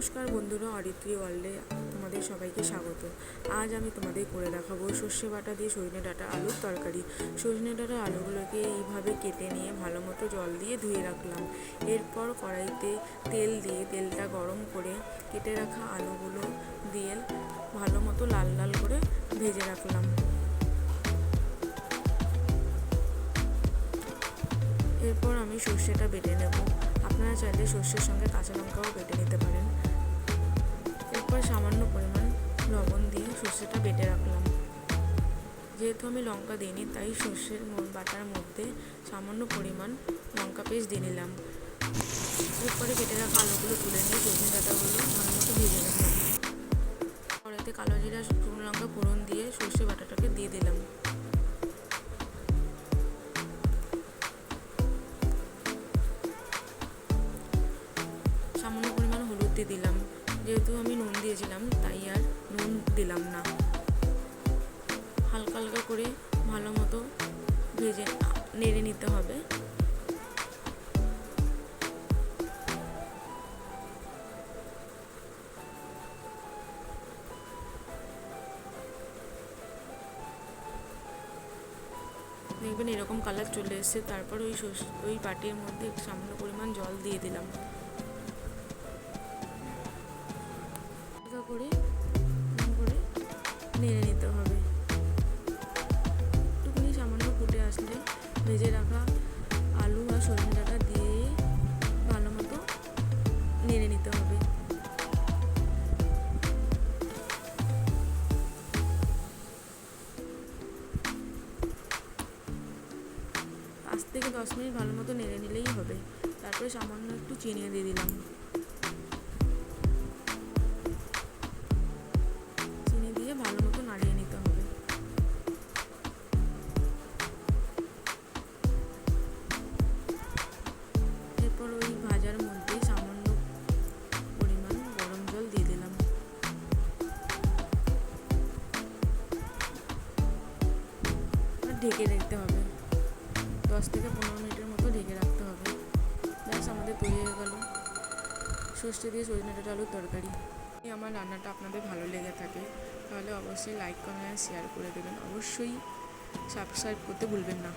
নমস্কার বন্ধুরা, অরিত্রী ওয়ার্ল্ডে তোমাদের সবাইকে স্বাগত। আজ আমি তোমাদের করে দেখাবো সর্ষে বাটা দিয়ে সজনে ডাটা আলুর তরকারি। সজনে ডাটা আলুগুলোকে এইভাবে কেটে নিয়ে ভালো মতো জল দিয়ে ধুয়ে রাখলাম। এরপর কড়াইতে তেল দিয়ে তেলটা গরম করে কেটে রাখা আলুগুলো দিয়ে ভালো মতো লাল লাল করে ভেজে রাখলাম। এরপর আমি সর্ষেটা বেটে নেব। আপনারা চাইলে সর্ষের সঙ্গে কাঁচা লঙ্কাও বেটে নিতে পারেন। সামান্য পরিমাণ লবণ দিয়ে সর্ষেটা বেটে রাখলাম। যেহেতু আমি লঙ্কা দিইনি, তাই সর্ষের বাটার মধ্যে সামান্য পরিমাণ লঙ্কা পেস্ট দিয়ে নিলাম। এরপরে কেটে রাখা আলুগুলো তুলে নিয়ে সজনে ডাটাগুলো ভালো মতো ভেজে নেব কড়াইতে কালো জিরা, শুকনো লঙ্কা, ফোড়ন দিয়ে সর্ষে বাটাটাকে দিয়ে দিলাম। সামান্য পরিমাণ হলুদ দিয়ে দিলাম। যেহেতু আমি নুন দিয়েছিলাম, তাই আর নুন দিলাম না। হালকা হালকা করে ভালো মতো ভেজে নেড়ে নিতে হবে। দেখবেন এরকম কালার চলে এসছে, তারপর ওই ওই বাটির মধ্যে সামান্য পরিমাণ জল দিয়ে দিলাম। নেড়ে নিতে হবে। একটুখানি সামান্য ফুটে আসলে ভেজে রাখা আলু আর সজনে ডাটা দিয়ে ভালো মতো নেড়ে নিতে হবে। পাঁচ থেকে দশ মিনিট ভালো মতো নেড়ে নিলেই হবে। তারপরে সামান্য একটু চিনিয়ে দিয়ে দিলাম। ঢেকে রাখতে হবে। দশ থেকে পনেরো মিনিটের মতো ঢেকে রাখতে হবে। ব্যাস, আমাদের তৈরি হয়ে গেল। সর্ষে দিয়ে সজনে ডাটা আলুর তরকারি। আমার রান্নাটা আপনাদের ভালো লেগে থাকে, তাহলে অবশ্যই লাইক কমেন্ট শেয়ার করে দেবেন। অবশ্যই সাবস্ক্রাইব করতে ভুলবেন না।